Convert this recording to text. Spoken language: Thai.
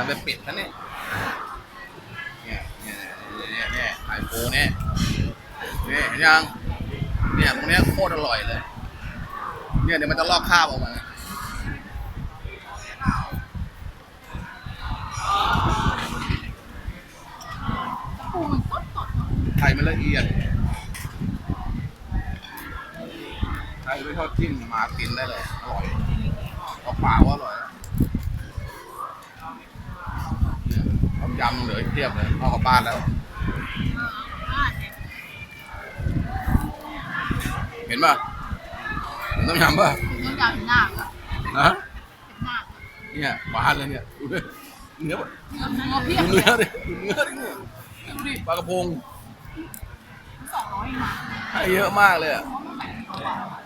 ทำเป็นเป็ดนะเนี่ยเนี่ยเนี่ยเนี่ยเนี่ยไข่ปูเนี่ยเนี่ยเห็นยังเนี่ยตรงเนี้ยโคตรอร่อยเลย เนี่ยเดี๋ยวมันจะลอกคราบออกมาปูมันสดสดไข่มันละเอียดใครไม่ชอบจิ้มหมากินได้เลย อร่อยเอาเปล่าอร่อยต้ม ยำเหลืออีกเทียบเลยเอากลับบ้านแล้ว เห็นป่ะเห็นต้มยำป่ะมันยาวถึงหน้าอะฮะถึงหน้าเนี่ยหวานเลยเนี่ยดูดิเนื้อเนื้อเนื้อเพียดูบเนื้อดิดูเนื้อดิเนี่ยดูดิปลากระพงสองร้อยนะให้เยอะมากเลยอะปลาทอดอะ